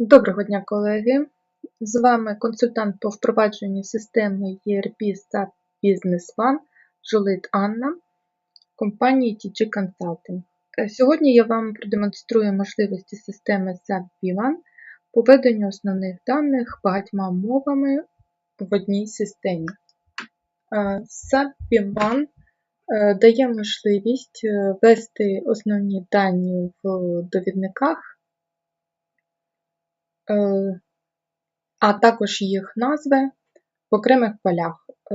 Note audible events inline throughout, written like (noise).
Доброго дня, колеги! З вами консультант по впровадженню системи ERP SAP Business One Жолит Анна компанії TG Consulting. Е, Сьогодні я вам продемонструю можливості системи SAP B1 по веденню основних даних багатьма мовами в одній системі. Е, SAP B1 е, дає можливість е, ввести основні дані в довідниках. Е, а також їх назви в окремих полях. Е,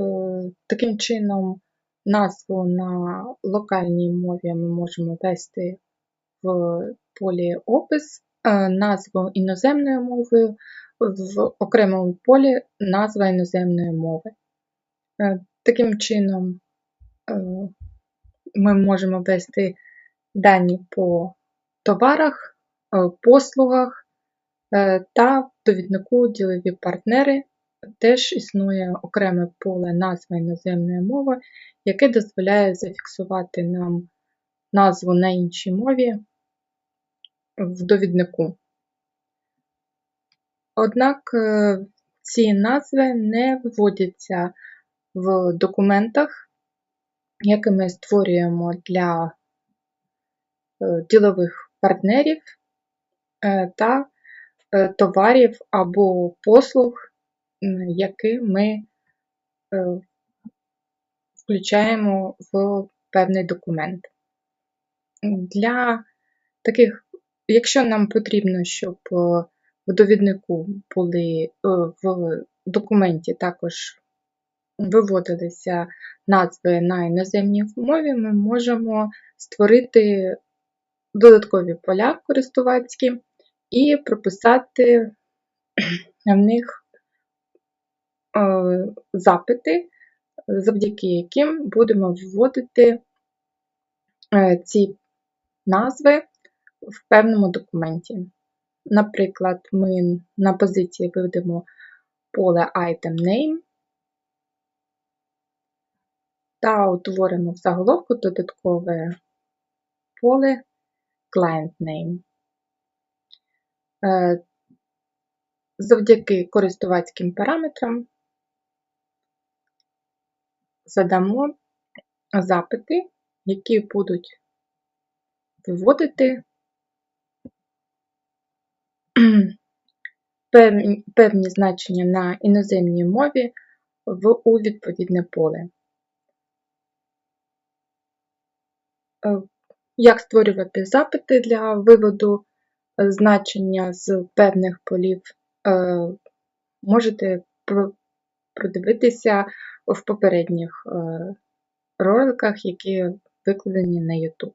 Таким чином, назву на локальній мові ми можемо ввести в полі опис, е, назву іноземною мовою в окремому полі назва іноземної мови. Таким чином, ми можемо ввести дані по товарах, послугах. Е, та в довіднику ділові партнери теж існує окреме поле назва іноземної мови, яке дозволяє зафіксувати нам назву на іншій мові в довіднику. Однак е, ці назви не виводяться в документах, які ми створюємо для е, ділових партнерів та товарів або послуг, які ми е, включаємо в певний документ. Для таких, якщо нам потрібно, щоб е, в довіднику були в документі також виводилися назви на іноземній мові, ми можемо створити додаткові поля користувацькі і прописати в них е, запити, завдяки яким будемо вводити е, ці назви в певному документі. Наприклад, ми на позиції виведемо поле Item Name та утворимо в заголовку додаткове поле Client Name. Е, завдяки користувацьким параметрам задамо запити, які будуть виводити певні, значення на іноземній мові в, у відповідне поле. Е, як створювати запити для виводу значення з певних полів е, можете продивитися в попередніх е, роликах, які викладені на YouTube.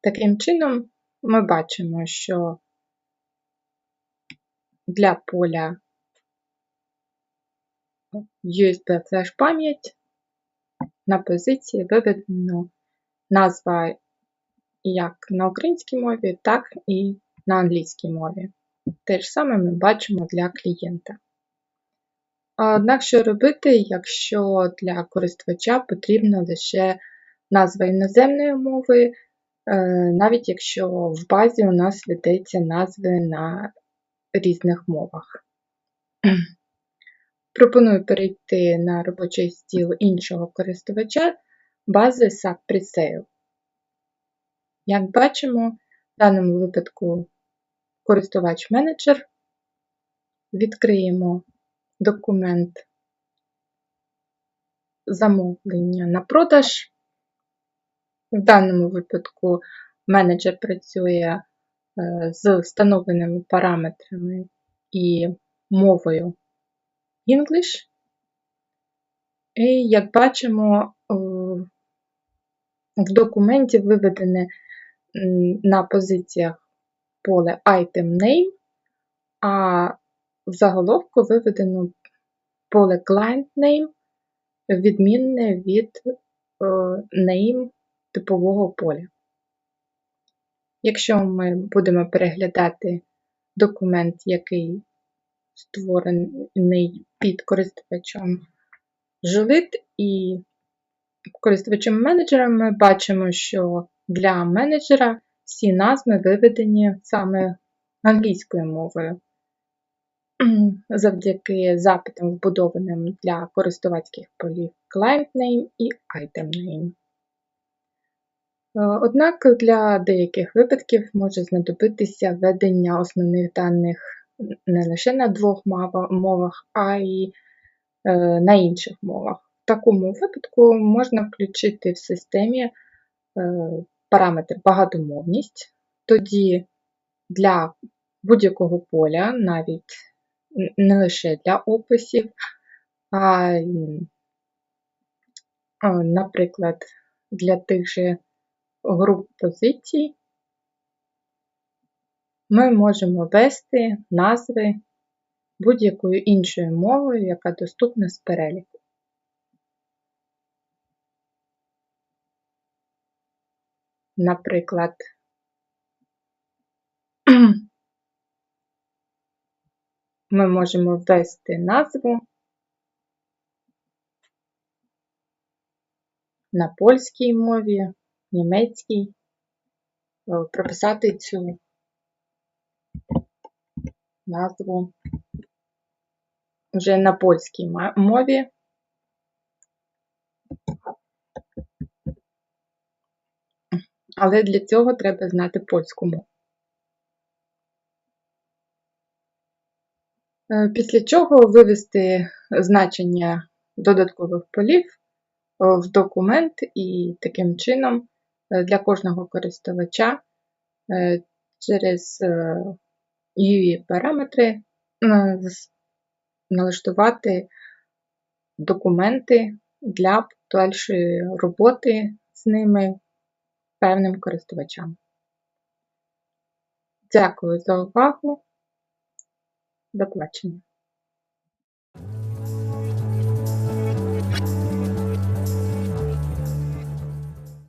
Таким чином, ми бачимо, що для поля USB флеш пам'ять на позиції виведено назва як на українській мові, так і на англійській мові. Те ж саме ми бачимо для клієнта. Однак, що робити, якщо для користувача потрібна лише назва іноземної мови, е, навіть якщо в базі у нас ведеться назви на різних мовах. Пропоную перейти на робочий стіл іншого користувача бази SAP Presale. Як бачимо, в даному випадку користувач-менеджер. Відкриємо документ замовлення на продаж. В даному випадку менеджер працює е, з встановленими параметрами і мовою English. І, як бачимо, в документі виведене на позиціях поле Item Name, а в заголовку виведено поле Client Name, відмінне від е, name типового поля. Якщо ми будемо переглядати документ, який створений під користувачем Жулит і користувачем менеджера, ми бачимо, що для менеджера всі назви виведені саме англійською мовою (clears throat) завдяки запитам, вбудованим для користувацьких полів Client Name і Item Name. Е, Однак для деяких випадків може знадобитися введення основних даних не лише на двох мовах, а й е, на інших мовах. В такому випадку можна включити в системі е, параметр багатомовність. Тоді для будь-якого поля, навіть не лише для описів, а наприклад, для тих же груп позицій, ми можемо ввести назви будь-якою іншою мовою, яка доступна з переліку. Наприклад, (clears throat) ми можемо ввести назву на польській мові, німецькій, е, прописати цю назву вже на польській мові. Але для цього треба знати польську мову. Е, Після чого вивести значення додаткових полів е, в документ і таким чином е, для кожного користувача через UI параметри налаштувати документи для подальшої роботи з ними певним користувачам. Дякую за увагу. До побачення.